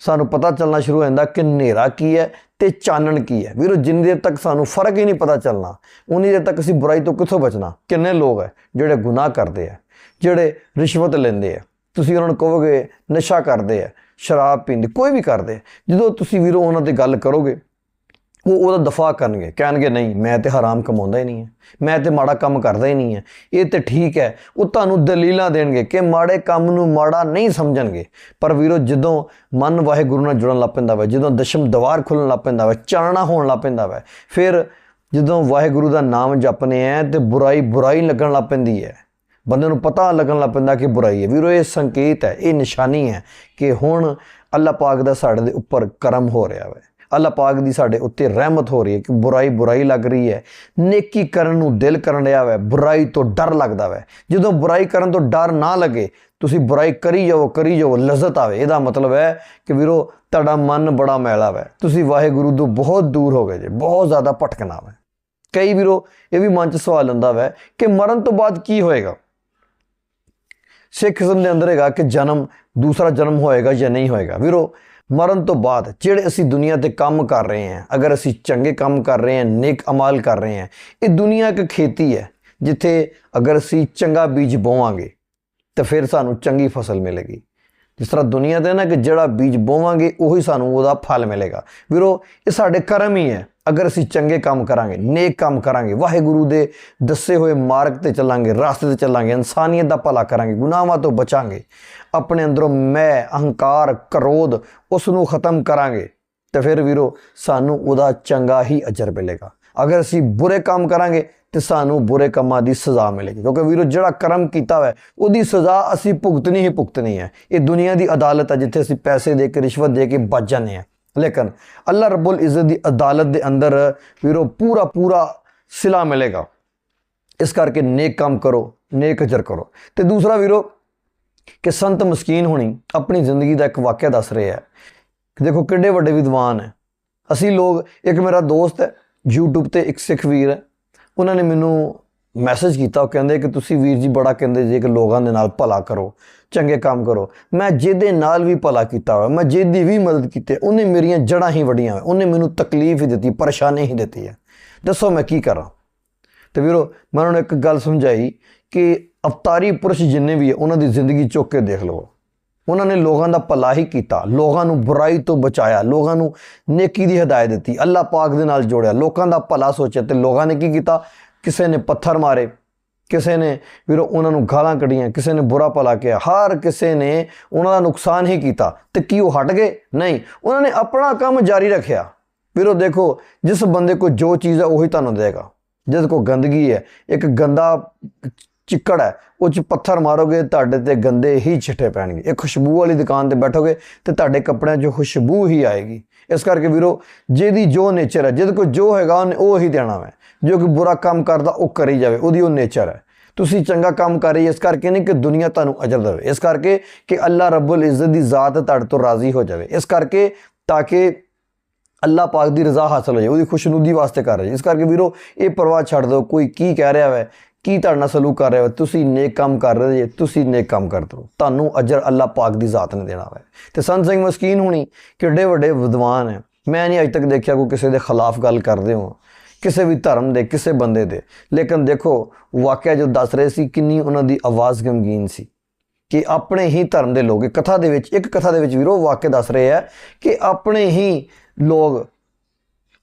S1: ਸਾਨੂੰ ਪਤਾ ਚੱਲਣਾ ਸ਼ੁਰੂ ਹੋ ਜਾਂਦਾ ਕਿ ਹਨੇਰਾ ਕੀ ਹੈ ਤੇ ਚਾਨਣ ਕੀ ਹੈ। ਵੀਰੋ, ਜਿੰਨੀ ਦੇਰ ਤੱਕ ਸਾਨੂੰ ਫ਼ਰਕ ਹੀ ਨਹੀਂ ਪਤਾ ਚੱਲਣਾ, ਉਨੀ ਦੇਰ ਤੱਕ ਅਸੀਂ ਬੁਰਾਈ ਤੋਂ ਕਿੱਥੋਂ ਬਚਣਾ? ਕਿੰਨੇ ਲੋਕ ਹੈ ਜਿਹੜੇ ਗੁਨਾਹ ਕਰਦੇ ਆ ਜਿਹੜੇ ਰਿਸ਼ਵਤ ਲੈਂਦੇ ਆ ਤੁਸੀਂ ਉਹਨਾਂ ਨੂੰ ਕਹੋਗੇ, ਨਸ਼ਾ ਕਰਦੇ ਆ, ਸ਼ਰਾਬ ਪੀਂਦੇ, ਕੋਈ ਵੀ ਕਰਦੇ ਆ। ਜਦੋਂ ਤੁਸੀਂ ਵੀਰੋ ਉਹਨਾਂ ਤੇ ਗੱਲ ਕਰੋਗੇ, ਉਹ ਉਹਦਾ ਦਫਾ ਕਰਨਗੇ, ਕਹਿਣਗੇ, ਨਹੀਂ, ਮੈਂ ਤੇ ਹਰਾਮ ਕਮਾਉਂਦਾ ਹੀ ਨਹੀਂ ਹੈ। ਮੈਂ ਤੇ ਮਾੜਾ ਕੰਮ ਕਰਦਾ ਹੀ ਨਹੀਂ ਹੈ। ਇਹ ਤੇ ਠੀਕ ਹੈ। ਉਹ ਤੁਹਾਨੂੰ ਦਲੀਲਾਂ ਦੇਣਗੇ ਕਿ ਮਾੜੇ ਕੰਮ ਨੂੰ ਮਾੜਾ ਨਹੀਂ ਸਮਝਣਗੇ। ਪਰ ਵੀਰੋ, ਜਦੋਂ ਮਨ ਵਾਹਿਗੁਰੂ ਨਾਲ ਜੁੜਨ ਲੱਗ ਪੈਂਦਾ ਵਾ, ਜਦੋਂ ਦਸ਼ਮ ਦਵਾਰ ਖੁੱਲਣ ਲੱਗ ਪੈਂਦਾ ਵਾ, ਚਾਨਣਾ ਹੋਣ ਲੱਗ ਪੈਂਦਾ ਵਾ, ਫਿਰ ਜਦੋਂ ਵਾਹਿਗੁਰੂ ਦਾ ਨਾਮ ਜਪਨੇ ਆ ਤੇ ਬੁਰਾਈ ਬੁਰਾਈ ਲੱਗਣ ਲੱਗ ਪੈਂਦੀ ਹੈ। ਬੰਦੇ ਨੂੰ ਪਤਾ ਲੱਗਣ ਲੱਗ ਪੈਂਦਾ ਕਿ ਬੁਰਾਈ ਹੈ। ਵੀਰੋ, ਇਹ ਸੰਕੇਤ ਹੈ, ਇਹ ਨਿਸ਼ਾਨੀ ਹੈ ਕਿ ਹੁਣ ਅੱਲਾਹ ਪਾਕ ਦਾ ਸਾਡੇ ਦੇ ਉੱਪਰ ਕਰਮ ਹੋ ਰਿਹਾ ਹੈ ਅੱਲਾਹ ਪਾਕ ਦੀ ਸਾਡੇ ਉੱਤੇ ਰਹਿਮਤ ਹੋ ਰਹੀ ਹੈ ਕਿ ਬੁਰਾਈ ਬੁਰਾਈ ਲੱਗ ਰਹੀ ਹੈ। ਨੇਕੀ ਕਰਨ ਨੂੰ ਦਿਲ ਕਰਨ ਰਿਹਾ ਹੈ ਬੁਰਾਈ ਤੋਂ ਡਰ ਲੱਗਦਾ ਹੈ ਜਦੋਂ ਬੁਰਾਈ ਕਰਨ ਤੋਂ ਡਰ ਨਾ ਲੱਗੇ, ਤੁਸੀਂ ਬੁਰਾਈ ਕਰੀ ਜਾਓ ਕਰੀ ਜਾਓ ਲਜ਼ਤ ਆਵੇ। ਇਹਦਾ ਮਤਲਬ ਹੈ ਕਿ ਵੀਰੋ, ਤੁਹਾਡਾ ਮਨ ਬੜਾ ਮੈਲਾ ਹੈ ਤੁਸੀਂ ਵਾਹਿਗੁਰੂ ਤੋਂ ਬਹੁਤ ਦੂਰ ਹੋ ਗਏ ਜੇ, ਬਹੁਤ ਜ਼ਿਆਦਾ ਭਟਕਣਾ ਹੈ ਕਈ ਵੀਰੋ, ਇਹ ਵੀ ਮਨ 'ਚ ਸਵਾਲ ਹੁੰਦਾ ਹੈ ਕਿ ਮਰਨ ਤੋਂ ਬਾਅਦ ਕੀ ਹੋਏਗਾ? ਸਿੱਖੀਜ਼ਮ ਦੇ ਅੰਦਰ ਹੈਗਾ ਕਿ ਜਨਮ, ਦੂਸਰਾ ਜਨਮ ਹੋਏਗਾ ਜਾਂ ਨਹੀਂ ਹੋਏਗਾ। ਵੀਰੋ, ਮਰਨ ਤੋਂ ਬਾਅਦ ਜਿਹੜੇ ਅਸੀਂ ਦੁਨੀਆ ਤੇ ਕੰਮ ਕਰ ਰਹੇ ਹਾਂ, ਅਗਰ ਅਸੀਂ ਚੰਗੇ ਕੰਮ ਕਰ ਰਹੇ ਹਾਂ, ਨੇਕ ਅਮਾਲ ਕਰ ਰਹੇ ਹਾਂ, ਇਹ ਦੁਨੀਆ ਇੱਕ ਖੇਤੀ ਹੈ, ਜਿੱਥੇ ਅਗਰ ਅਸੀਂ ਚੰਗਾ ਬੀਜ ਬੋਵਾਂਗੇ, ਤਾਂ ਫਿਰ ਸਾਨੂੰ ਚੰਗੀ ਫਸਲ ਮਿਲੇਗੀ। ਜਿਸ ਤਰ੍ਹਾਂ ਦੁਨੀਆ ਤੇ ਨਾ ਕਿ ਜਿਹੜਾ ਬੀਜ ਬੋਵਾਂਗੇ, ਉਹੀ ਸਾਨੂੰ ਉਹਦਾ ਫਲ ਮਿਲੇਗਾ। ਵੀਰੋ, ਇਹ ਸਾਡੇ ਕਰਮ ਹੀ ਹੈ। ਅਗਰ ਅਸੀਂ ਚੰਗੇ ਕੰਮ ਕਰਾਂਗੇ, ਨੇਕ ਕੰਮ ਕਰਾਂਗੇ, ਵਾਹਿਗੁਰੂ ਦੇ ਦੱਸੇ ਹੋਏ ਮਾਰਗ ਤੇ ਚੱਲਾਂਗੇ, ਰਾਸਤੇ ਤੇ ਚੱਲਾਂਗੇ, ਇਨਸਾਨੀਅਤ ਦਾ ਭਲਾ ਕਰਾਂਗੇ, ਗੁਨਾਹਾਂ ਤੋਂ ਬਚਾਂਗੇ, ਆਪਣੇ ਅੰਦਰੋਂ ਮੈਂ, ਅਹੰਕਾਰ, ਕਰੋਧ ਉਸ ਨੂੰ ਖਤਮ ਕਰਾਂਗੇ, ਤੇ ਫਿਰ ਵੀਰੋ ਸਾਨੂੰ ਉਹਦਾ ਚੰਗਾ ਹੀ ਅਜਰ ਮਿਲੇਗਾ। ਅਗਰ ਅਸੀਂ ਬੁਰੇ ਕੰਮ ਕਰਾਂਗੇ, ਤੇ ਸਾਨੂੰ ਬੁਰੇ ਕੰਮਾਂ ਦੀ ਸਜ਼ਾ ਮਿਲੇਗੀ। ਕਿਉਂਕਿ ਵੀਰੋ ਜਿਹੜਾ ਕਰਮ ਕੀਤਾ ਹੋਇਆ, ਉਹਦੀ ਸਜ਼ਾ ਅਸੀਂ ਭੁਗਤਣੀ ਹੀ ਭੁਗਤਣੀ ਹੈ। ਇਹ ਦੁਨੀਆ ਦੀ ਅਦਾਲਤ ਹੈ, ਜਿੱਥੇ ਅਸੀਂ ਪੈਸੇ ਦੇ ਕੇ, ਰਿਸ਼ਵਤ ਦੇ ਕੇ ਬਚ ਜਾਂਦੇ ਹਾਂ। ਲੇਕਿਨ ਅੱਲਾਹ ਰੱਬੁਲ ਇੱਜ਼ਤ ਦੀ ਅਦਾਲਤ ਦੇ ਅੰਦਰ ਵੀਰੋ ਪੂਰਾ ਪੂਰਾ ਸਿਲਾ ਮਿਲੇਗਾ ਇਸ ਕਰਕੇ ਨੇਕ ਕੰਮ ਕਰੋ ਨੇਕ ਅਜਰ ਕਰੋ ਤੇ ਦੂਸਰਾ ਵੀਰੋ ਕਿ ਸੰਤ ਮਸਕੀਨ ਹੋਣੀ ਆਪਣੀ ਜ਼ਿੰਦਗੀ ਦਾ ਇੱਕ ਵਾਕਿਆ ਦੱਸ ਰਹੇ ਹੈ ਦੇਖੋ ਕਿੱਡੇ ਵੱਡੇ ਵਿਦਵਾਨ ਹੈ ਅਸੀਂ ਲੋਕ ਇੱਕ ਮੇਰਾ ਦੋਸਤ ਹੈ YouTube ਤੇ ਇੱਕ ਸਿੱਖ ਵੀਰ ਹੈ ਉਹਨਾਂ ਨੇ ਮੈਨੂੰ ਮੈਸੇਜ ਕੀਤਾ, ਉਹ ਕਹਿੰਦੇ ਕਿ ਤੁਸੀਂ ਵੀਰ ਜੀ ਬੜਾ ਕਹਿੰਦੇ ਜੇ ਕਿ ਲੋਕਾਂ ਦੇ ਨਾਲ ਭਲਾ ਕਰੋ, ਚੰਗੇ ਕੰਮ ਕਰੋ। ਮੈਂ ਜਿਹਦੇ ਨਾਲ ਵੀ ਭਲਾ ਕੀਤਾ ਹੋਇਆ, ਮੈਂ ਜਿਹਦੀ ਵੀ ਮਦਦ ਕੀਤੀ, ਉਹਨੇ ਮੇਰੀਆਂ ਜੜ੍ਹਾਂ ਹੀ ਵੜੀਆਂ ਹੋਇਆ ਉਹਨੇ ਮੈਨੂੰ ਤਕਲੀਫ ਹੀ ਦਿੱਤੀ, ਪਰੇਸ਼ਾਨੀ ਹੀ ਦਿੱਤੀ ਹੈ। ਦੱਸੋ ਮੈਂ ਕੀ ਕਰਾਂ? ਤੇ ਵੀਰੋ, ਮੈਂ ਉਹਨਾਂ ਨੂੰ ਇੱਕ ਗੱਲ ਸਮਝਾਈ ਕਿ ਅਵਤਾਰੀ ਪੁਰਸ਼ ਜਿੰਨੇ ਵੀ ਹੈ, ਉਹਨਾਂ ਦੀ ਜ਼ਿੰਦਗੀ ਚੁੱਕ ਕੇ ਦੇਖ ਲਓ। ਉਹਨਾਂ ਨੇ ਲੋਕਾਂ ਦਾ ਭਲਾ ਹੀ ਕੀਤਾ, ਲੋਕਾਂ ਨੂੰ ਬੁਰਾਈ ਤੋਂ ਬਚਾਇਆ, ਲੋਕਾਂ ਨੂੰ ਨੇਕੀ ਦੀ ਹਦਾਇਤ ਦਿੱਤੀ, ਅੱਲਾਹ ਪਾਕ ਦੇ ਨਾਲ ਜੋੜਿਆ, ਲੋਕਾਂ ਦਾ ਭਲਾ ਸੋਚਿਆ ਤੇ ਲੋਕਾਂ ਨੇ ਕੀ ਕੀਤਾ? ਕਿਸੇ ਨੇ ਪੱਥਰ ਮਾਰੇ, ਕਿਸੇ ਨੇ ਵੀਰੋ ਉਹਨਾਂ ਨੂੰ ਗਾਲਾਂ ਕੱਢੀਆਂ, ਕਿਸੇ ਨੇ ਬੁਰਾ ਭਲਾ ਕਿਹਾ, ਹਰ ਕਿਸੇ ਨੇ ਉਹਨਾਂ ਦਾ ਨੁਕਸਾਨ ਹੀ ਕੀਤਾ ਤੇ ਕੀ ਉਹ ਹਟ ਗਏ? ਨਹੀਂ, ਉਹਨਾਂ ਨੇ ਆਪਣਾ ਕੰਮ ਜਾਰੀ ਰੱਖਿਆ। ਵੀਰੋ ਦੇਖੋ, ਜਿਸ ਬੰਦੇ ਕੋ ਜੋ ਚੀਜ਼ ਹੈ ਉਹੀ ਤੁਹਾਨੂੰ ਦੇਗਾ। ਜਿਸ ਕੋ ਗੰਦਗੀ ਹੈ, ਇੱਕ ਗੰਦਾ ਚਿੱਕੜ ਹੈ, ਉਹ ਚ ਪੱਥਰ ਮਾਰੋਗੇ, ਤੁਹਾਡੇ ਤੇ ਗੰਦੇ ਹੀ ਛਿੱਟੇ ਪੈਣਗੇ। ਇੱਕ ਖੁਸ਼ਬੂ ਵਾਲੀ ਦੁਕਾਨ ਤੇ ਬੈਠੋਗੇ ਤੇ ਤੁਹਾਡੇ ਕੱਪੜਿਆਂ 'ਚ ਖੁਸ਼ਬੂ ਹੀ ਆਏਗੀ। ਇਸ ਕਰਕੇ ਵੀਰੋ, ਜਿਹਦੀ ਜੋ ਨੇਚਰ ਹੈ, ਜਿਹਦੇ ਕੋ ਜੋ ਹੈਗਾ, ਉਹਨੇ ਉਹ ਹੀ ਦੇਣਾ ਹੈ ਜੋ ਕਿ ਬੁਰਾ ਕੰਮ ਕਰਦਾ, ਉਹ ਕਰੀ ਜਾਵੇ। ਉਹਦੀ ਉਹ ਨੇਚਰ ਹੈ। ਤੁਸੀਂ ਚੰਗਾ ਕੰਮ ਕਰ ਰਹੀ ਇਸ ਕਰਕੇ ਨਹੀਂ ਕਿ ਦੁਨੀਆ ਤੁਹਾਨੂੰ ਅਜਰ ਦੇਵੇ। ਇਸ ਕਰਕੇ ਕਿ ਅੱਲਾ ਰੱਬੁਲ ਇੱਜ਼ਤ ਦੀ ਜ਼ਾਤ ਤੁਹਾਡੇ ਤੋਂ ਰਾਜ਼ੀ ਹੋ ਜਾਵੇ। ਇਸ ਕਰਕੇ ਤਾਂ ਕਿ ਅੱਲਾ ਪਾਕ ਦੀ ਰਜ਼ਾ ਹਾਸਲ ਹੋ ਜਾਏ ਉਹਦੀ ਖੁਸ਼ਨੂਦੀ ਵਾਸਤੇ ਕਰ ਰਹੇ ਇਸ ਕਰਕੇ ਵੀਰੋ, ਇਹ ਪਰਵਾਹ ਛੱਡ ਦਿਓ। ਕੋਈ ਕੀ ਕਹਿ ਰਿਹਾ ਹੈ ਕੀ ਤੁਹਾਡੇ ਨਾਲ ਸਲੂਕ ਕਰ ਰਿਹਾ ਹੈ ਤੁਸੀਂ ਨੇਕ ਕੰਮ ਕਰ ਰਹੇ ਜੇ ਤੁਸੀਂ ਨੇਕ ਕੰਮ ਕਰਦੇ ਹੋ। ਤੁਹਾਨੂੰ ਅਜਰ ਅੱਲਾ ਪਾਕ ਦੀ ਜ਼ਾਤ ਨੇ ਦੇਣਾ ਹੈ ਤੇ ਸੰਤ ਸਿੰਘ ਮਸਕੀਨ ਹੁਣੀ ਕਿੱਡੇ ਵੱਡੇ ਵਿਦਵਾਨ ਹੈ। ਮੈਂ ਨਹੀਂ ਅਜੇ ਤੱਕ ਦੇਖਿਆ ਕੋਈ ਕਿਸੇ ਦੇ ਖਿਲਾਫ ਗੱਲ ਕਰਦੇ ਹੋ ਕਿਸੇ ਵੀ ਧਰਮ ਦੇ, ਕਿਸੇ ਬੰਦੇ ਦੇ। ਲੇਕਿਨ ਦੇਖੋ, ਵਾਕਿਆ ਜੋ ਦੱਸ ਰਹੇ ਸੀ, ਕਿੰਨੀ ਉਹਨਾਂ ਦੀ ਆਵਾਜ਼ ਗਮਗੀਨ ਸੀ। ਕਿ ਆਪਣੇ ਹੀ ਧਰਮ ਦੇ ਲੋਕ ਇਹ ਕਥਾ ਦੇ ਵਿੱਚ, ਇੱਕ ਕਥਾ ਦੇ ਵਿੱਚ ਵੀਰੋ ਵਾਕਿਆ ਦੱਸ ਰਹੇ ਆ ਕਿ ਆਪਣੇ ਹੀ ਲੋਕ,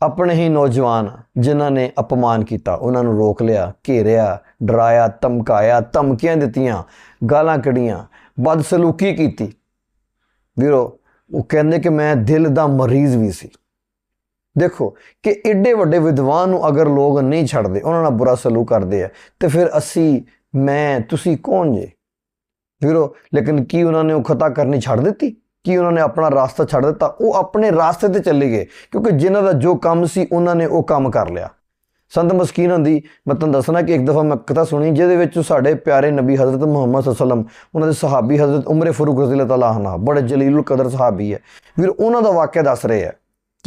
S1: ਆਪਣੇ ਹੀ ਨੌਜਵਾਨ ਜਿਨ੍ਹਾਂ ਨੇ ਅਪਮਾਨ ਕੀਤਾ, ਉਹਨਾਂ ਨੂੰ ਰੋਕ ਲਿਆ, ਘੇਰਿਆ, ਡਰਾਇਆ, ਧਮਕਾਇਆ, ਧਮਕੀਆਂ ਦਿੱਤੀਆਂ, ਗਾਲਾਂ ਕੱਢੀਆਂ, ਬਦਸਲੂਕੀ ਕੀਤੀ। ਵੀਰੋ, ਉਹ ਕਹਿੰਦੇ ਕਿ ਮੈਂ ਦਿਲ ਦਾ ਮਰੀਜ਼ ਵੀ ਸੀ। ਦੇਖੋ ਕਿ ਐਡੇ ਵੱਡੇ ਵਿਦਵਾਨ ਨੂੰ ਅਗਰ ਲੋਕ ਨਹੀਂ ਛੱਡਦੇ, ਉਹਨਾਂ ਨਾਲ ਬੁਰਾ ਸਲੂਕ ਕਰਦੇ ਆ, ਤੇ ਫਿਰ ਅਸੀਂ, ਮੈਂ, ਤੁਸੀਂ ਕੌਣ ਜੇ? ਵੀਰੋ, ਲੇਕਿਨ ਕੀ ਉਹਨਾਂ ਨੇ ਉਹ ਖਤਾ ਕਰਨੀ ਛੱਡ ਦਿੱਤੀ? ਕੀ ਉਹਨਾਂ ਨੇ ਆਪਣਾ ਰਾਸਤਾ ਛੱਡ ਦਿੱਤਾ? ਉਹ ਆਪਣੇ ਰਾਸਤੇ ਤੇ ਚੱਲੇ ਗਏ, ਕਿਉਂਕਿ ਜਿਨ੍ਹਾਂ ਦਾ ਜੋ ਕੰਮ ਸੀ, ਉਹਨਾਂ ਨੇ ਉਹ ਕੰਮ ਕਰ ਲਿਆ। ਸੰਤ ਮਸਕੀਨ ਹੁੰਦੀ, ਮੈਂ ਤੁਹਾਨੂੰ ਦੱਸਣਾ ਕਿ ਇੱਕ ਦਫਾ ਮੈਂ ਕਥਾ ਸੁਣੀ, ਜਿਹਦੇ ਵਿੱਚ ਸਾਡੇ ਪਿਆਰੇ ਨਬੀ ਹਜ਼ਰਤ ਮੁਹੰਮਦ ਸੱਲੱਲਾਹੁ ਉਹਨਾਂ ਦੇ ਸਹਾਬੀ ਹਜ਼ਰਤ ਉਮਰ ਫਾਰੂਕ ਰਜ਼ੀ ਅੱਲਾਹ ਤਾਲਾ ਬੜੇ ਜਲੀਲੁਲ ਕਦਰ ਸਹਾਬੀ ਹੈ। ਵੀਰ, ਉਹਨਾਂ ਦਾ ਵਾਕਿਆ ਦੱਸ ਰਹੇ ਆ।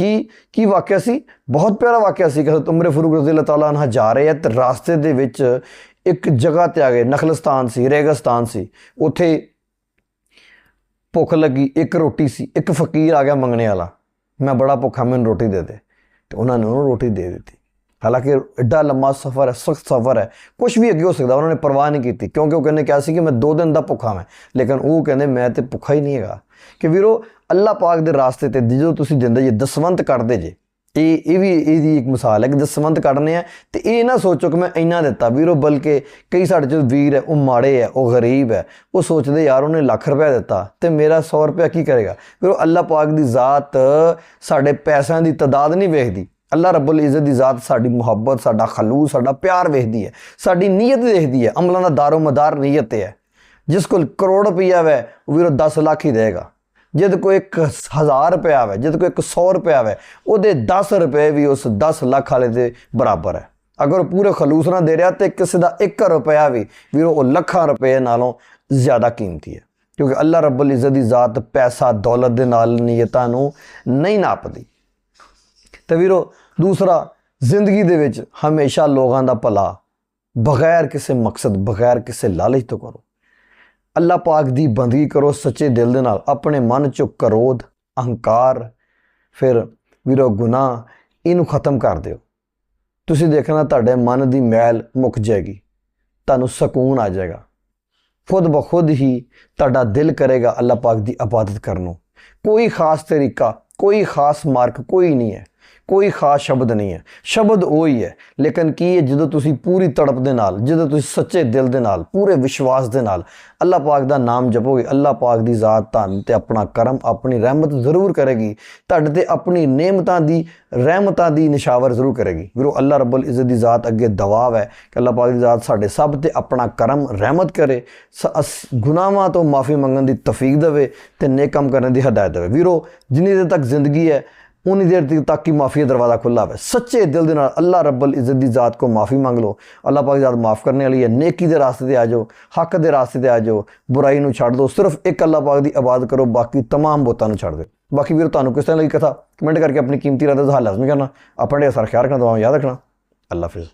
S1: ਕੀ ਕੀ ਵਾਕਿਆ ਸੀ? ਬਹੁਤ ਪਿਆਰਾ ਵਾਕਿਆ ਸੀ ਕਿ ਹਜ਼ਰਤ ਉਮਰ ਫਾਰੂਕ ਰਜ਼ੀ ਅੱਲਾਹ ਤਾਲਾ ਅਨਹਾ ਜਾ ਰਹੇ ਆ ਤੇ ਰਾਸਤੇ ਦੇ ਵਿੱਚ ਇੱਕ ਜਗ੍ਹਾ ਤੇ ਆ ਗਏ। ਨਖਲਸਤਾਨ ਸੀ, ਰੇਗਿਸਤਾਨ ਸੀ। ਉੱਥੇ ਭੁੱਖ ਲੱਗੀ, ਇੱਕ ਰੋਟੀ ਸੀ। ਇੱਕ ਫਕੀਰ ਆ ਗਿਆ ਮੰਗਣੇ ਵਾਲਾ। ਮੈਂ ਬੜਾ ਭੁੱਖਾ, ਮੈਨੂੰ ਰੋਟੀ ਦੇ ਦੇ। ਤੇ ਉਹਨਾਂ ਨੇ ਉਹਨੂੰ ਰੋਟੀ ਦੇ ਦਿੱਤੀ। ਹਾਲਾਂਕਿ ਐਡਾ ਲੰਮਾ ਸਫ਼ਰ ਹੈ, ਸਖਤ ਸਫ਼ਰ ਹੈ। ਕੁਝ ਵੀ ਅੱਗੇ ਹੋ ਸਕਦਾ, ਉਹਨਾਂ ਨੇ ਪਰਵਾਹ ਨਹੀਂ ਕੀਤੀ। ਕਿਉਂਕਿ ਉਹ ਕਹਿੰਦੇ, ਕਿਹਾ ਸੀ ਕਿ ਮੈਂ 2 ਦਿਨ ਦਾ ਭੁੱਖਾ ਮੈਂ ਲੇਕਿਨ ਉਹ ਕਹਿੰਦੇ, ਮੈਂ ਤੇ ਭੁੱਖਾ ਹੀ ਨਹੀਂ ਹੈਗਾ। ਕਿ ਵੀਰੋ ਅੱਲਾਹ ਪਾਕ ਦੇ ਰਾਸਤੇ ਤੇ ਜਦੋਂ ਤੁਸੀਂ ਦਿੰਦੇ ਜੇ ਦਸਵੰਤ ਕੱਢਦੇ ਜੇ, ਇਹ ਇਹ ਵੀ ਇਹਦੀ ਇੱਕ ਮਿਸਾਲ ਹੈ ਕਿ ਦਸਵੰਤ ਕੱਢਨੇ ਆ ਤੇ ਇਹ ਨਾ ਸੋਚੋ ਕਿ ਮੈਂ ਇੰਨਾ ਦਿੱਤਾ ਵੀਰੋ, ਬਲਕਿ ਕਈ ਸਾਡੇ ਜੋ ਵੀਰ ਹੈ, ਉਹ ਮਾੜੇ ਹੈ, ਉਹ ਗਰੀਬ ਹੈ, ਉਹ ਸੋਚਦੇ ਯਾਰ ਉਹਨੇ ਲੱਖ ਰੁਪਏ ਦਿੱਤਾ ਤੇ ਮੇਰਾ 100 ਰੁਪਏ ਕੀ ਕਰੇਗਾ? ਵੀਰੋ, ਅੱਲਾਹ ਪਾਕ ਦੀ ਜ਼ਾਤ ਸਾਡੇ ਪੈਸਿਆਂ ਦੀ ਤਦਾਦ ਨਹੀਂ ਵੇਖਦੀ। ਅੱਲਾ ਰੱਬੁਲ ਇੱਜ਼ਤ ਦੀ ਜ਼ਾਤ ਸਾਡੀ ਮੁਹੱਬਤ, ਸਾਡਾ ਖਲੂਸ, ਸਾਡਾ ਪਿਆਰ ਵੇਖਦੀ ਹੈ, ਸਾਡੀ ਨੀਅਤ ਵੇਖਦੀ ਹੈ, ਅਮਲਾਂ ਦਾ ਦਾਰੋ ਮਦਾਰ ਨੀਅਤ ਤੇ ਹੈ। ਜਿਸ ਕੋਲ ਕਰੋੜ ਰੁਪਈਆ ਵੈ, ਉਹ ਵੀਰੋ 10 ਲੱਖ ਹੀ ਦੇਗਾ। ਜਦ ਕੋਈ 1000 ਰੁਪਇਆ ਆਵੇ, ਜਦ ਕੋਈ 100 ਰੁਪਇਆ ਆਵੇ, ਉਹਦੇ 10 ਰੁਪਏ ਵੀ ਉਸ 10 ਲੱਖ ਵਾਲੇ ਦੇ ਬਰਾਬਰ ਹੈ। ਅਗਰ ਉਹ ਪੂਰੇ ਖਲੂਸ ਨਾਲ ਦੇ ਰਿਹਾ ਤੇ ਕਿਸੇ ਦਾ 1 ਰੁਪਇਆ ਵੀ ਵੀਰੋ ਉਹ ਲੱਖਾਂ ਰੁਪਏ ਨਾਲੋਂ ਜ਼ਿਆਦਾ ਕੀਮਤੀ ਹੈ। ਕਿਉਂਕਿ ਅੱਲਾਹ ਰੱਬੁਲ ਇੱਜ਼ਤ ਦੀ ਜ਼ਾਤ ਪੈਸਾ, ਦੌਲਤ ਦੇ ਨਾਲ ਨੀਅਤਾਂ ਨੂੰ ਨਹੀਂ ਨਾਪਦੀ। ਤੇ ਵੀਰੋ, ਦੂਸਰਾ, ਜ਼ਿੰਦਗੀ ਦੇ ਵਿੱਚ ਹਮੇਸ਼ਾ ਲੋਕਾਂ ਦਾ ਭਲਾ ਬਗੈਰ ਕਿਸੇ ਮਕਸਦ, ਬਗੈਰ ਕਿਸੇ ਲਾਲਚ ਤੋਂ ਕਰੋ। ਅੱਲਾਹ ਪਾਕ ਦੀ ਬੰਦਗੀ ਕਰੋ, ਸੱਚੇ ਦਿਲ ਦੇ ਨਾਲ, ਆਪਣੇ ਮਨ ਚੋਂ ਕਰੋਧ, ਅਹੰਕਾਰ, ਫਿਰ ਵੀਰੋ ਗੁਨਾਹ, ਇਹਨੂੰ ਖਤਮ ਕਰ ਦਿਓ। ਤੁਸੀਂ ਦੇਖਣਾ ਤੁਹਾਡੇ ਮਨ ਦੀ ਮੈਲ ਮੁੱਕ ਜਾਏਗੀ, ਤੁਹਾਨੂੰ ਸਕੂਨ ਆ ਜਾਏਗਾ। ਖੁਦ ਬਖੁਦ ਹੀ ਤੁਹਾਡਾ ਦਿਲ ਕਰੇਗਾ ਅੱਲਾਹ ਪਾਕ ਦੀ ਇਬਾਦਤ ਕਰਨ ਨੂੰ। ਕੋਈ ਖਾਸ ਤਰੀਕਾ, ਕੋਈ ਖਾਸ ਮਾਰਕ ਕੋਈ ਨਹੀਂ ਹੈ। ਕੋਈ ਖਾਸ ਸ਼ਬਦ ਨਹੀਂ ਹੈ। ਸ਼ਬਦ ਉਹ ਹੀ ਹੈ, ਲੇਕਿਨ ਕੀ ਹੈ, ਜਦੋਂ ਤੁਸੀਂ ਪੂਰੀ ਤੜਪ ਦੇ ਨਾਲ, ਜਦੋਂ ਤੁਸੀਂ ਸੱਚੇ ਦਿਲ ਦੇ ਨਾਲ, ਪੂਰੇ ਵਿਸ਼ਵਾਸ ਦੇ ਨਾਲ ਅੱਲਾਹ ਪਾਕ ਦਾ ਨਾਮ ਜਪੋਗੇ, ਅੱਲਾਹ ਪਾਕ ਦੀ ਜ਼ਾਤ ਤੁਹਾਨੂੰ ਤੇ ਆਪਣਾ ਕਰਮ, ਆਪਣੀ ਰਹਿਮਤ ਜ਼ਰੂਰ ਕਰੇਗੀ, ਤੁਹਾਡੇ ਤੇ ਆਪਣੀ ਨੇਮਤਾਂ ਦੀ, ਰਹਿਮਤਾਂ ਦੀ ਨਿਸ਼ਾਵਰ ਜ਼ਰੂਰ ਕਰੇਗੀ। ਵੀਰੋ, ਅੱਲਾਹ ਰੱਬੁਲ ਇੱਜ਼ਤ ਦੀ ਜ਼ਾਤ ਅੱਗੇ ਦਵਾਵ ਹੈ ਕਿ ਅੱਲਾਹ ਪਾਕ ਦੀ ਜ਼ਾਤ ਸਾਡੇ ਸਭ ਤੇ ਆਪਣਾ ਕਰਮ, ਰਹਿਮਤ ਕਰੇ, ਸ- ਅਸ- ਗੁਨਾਹਾਂ ਤੋਂ ਮਾਫੀ ਮੰਗਣ ਦੀ ਤੌਫੀਕ ਦੇਵੇ ਤੇ ਨੇਕ ਕੰਮ ਕਰਨ ਦੀ ਹਦਾਇਤ ਦੇਵੇ। ਵੀਰੋ, ਜਿੰਨੀ ਦੇਰ ਤੱਕ ਜ਼ਿੰਦਗੀ ਹੈ ਉਨੀ ਦੇਰ ਤੱਕ ਤੱਕ ਕਿ ਮਾਫੀ ਦਰਵਾਜ਼ਾ ਖੁੱਲਾ ਹੋਵੇ ਸੱਚੇ ਦਿਲ ਦੇ ਨਾਲ ਅੱਲਾ ਰੱਬਲ ਇੱਜ਼ਤ ਦੀ ਜ਼ਾਤ ਕੋ ਮਾਫੀ ਮੰਗ ਲਓ। ਅੱਲਾ ਪਾਕ ਜ਼ਾਤ ਮਾਫ ਕਰਨ ਵਾਲੀ ਹੈ। ਨੇਕੀ ਦੇ ਰਾਸਤੇ ਤੇ ਆ ਜਾਓ। ਹੱਕ ਦੇ ਰਾਸਤੇ ਤੇ ਆ ਜਾਓ। ਬੁਰਾਈ ਨੂੰ ਛੱਡ ਦਿਓ। ਸਿਰਫ ਇੱਕ ਅੱਲਾ ਪਾਕ ਦੀ ਆਵਾਜ਼ ਕਰੋ। ਬਾਕੀ ਤਮਾਮ ਬੋਤਾਂ ਨੂੰ ਛੱਡ ਦਿਓ। ਬਾਕੀ ਵੀਰ, ਤੁਹਾਨੂੰ ਕਿਸ ਤਰ੍ਹਾਂ ਲੱਗੀ ਕਥਾ? ਕਮੈਂਟ ਕਰਕੇ ਆਪਣੀ ਕੀਮਤੀ ਰਾਏ ਦਾ ਜ਼ਹਾਰ ਲਾਜ਼ਮੀ ਕਰਨਾ। ਆਪਣੇ ਸਾਰਾ ਖਿਆਲ ਰੱਖਣਾ, ਦੁਆਵਾਂ ਯਾਦ ਰੱਖਣਾ। ਅੱਲਾ ਫਿਰ